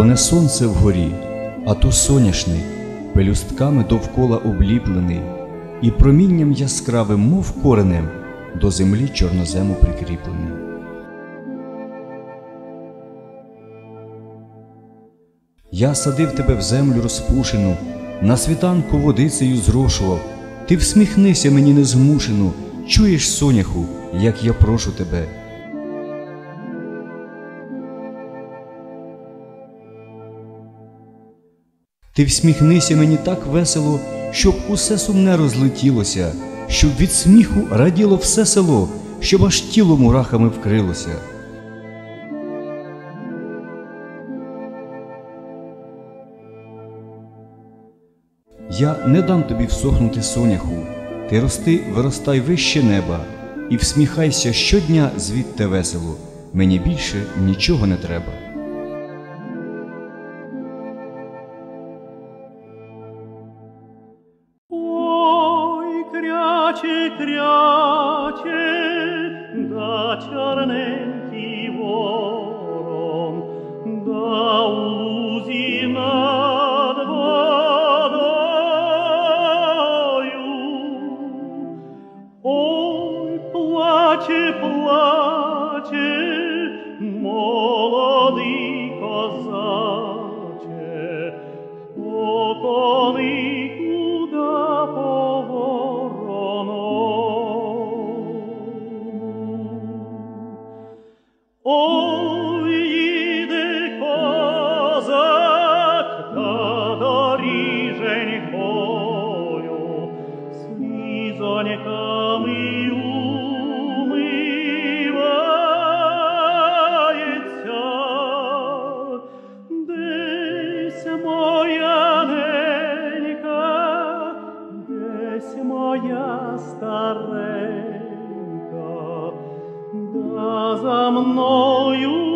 То не сонце вгорі, а то соняшник, пелюстками довкола обліплений, і промінням яскравим, мов коренем, до землі чорнозему прикріплений. Я садив тебе в землю розпушену, на світанку водицею зрошував. Ти всміхнися мені незмушену, чуєш, соняху, як я прошу тебе. Ти всміхнися мені так весело, щоб усе сумне розлетілося, щоб від сміху раділо все село, щоб аж тіло мурахами вкрилося. Я не дам тобі всохнути соняху, ти рости, виростай вище неба, і всміхайся щодня звідте весело, мені більше нічого не треба. pace creace da ciarnenti vorom da usinad vadoiu. Oi place place Oh. за мною.